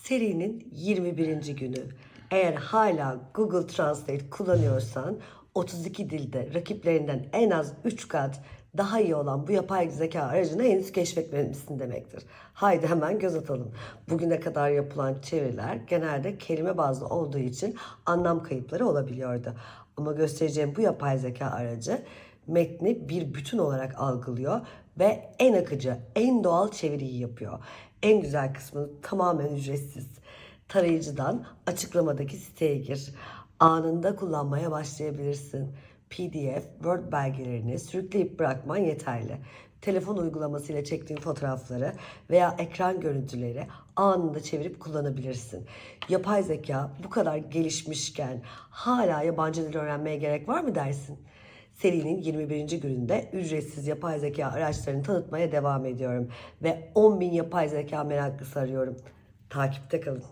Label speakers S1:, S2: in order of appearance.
S1: Serinin 21. günü. Eğer hala Google Translate kullanıyorsan 32 dilde rakiplerinden en az 3 kat daha iyi olan bu yapay zeka aracını henüz keşfetmemişsin demektir. Haydi hemen göz atalım. Bugüne kadar yapılan çeviriler genelde kelime bazlı olduğu için anlam kayıpları olabiliyordu. Ama göstereceğim bu yapay zeka aracı metni bir bütün olarak algılıyor ve en akıcı, en doğal çeviriyi yapıyor. En güzel kısmı tamamen ücretsiz. Tarayıcıdan açıklamadaki siteye gir. Anında kullanmaya başlayabilirsin. PDF, Word belgelerini sürükleyip bırakman yeterli. Telefon uygulamasıyla çektiğin fotoğrafları veya ekran görüntüleri anında çevirip kullanabilirsin. Yapay zeka bu kadar gelişmişken hala yabancı dil öğrenmeye gerek var mı dersin? Serinin 21. gününde ücretsiz yapay zeka araçlarını tanıtmaya devam ediyorum ve 10.000 yapay zeka meraklısı arıyorum. Takipte kalın.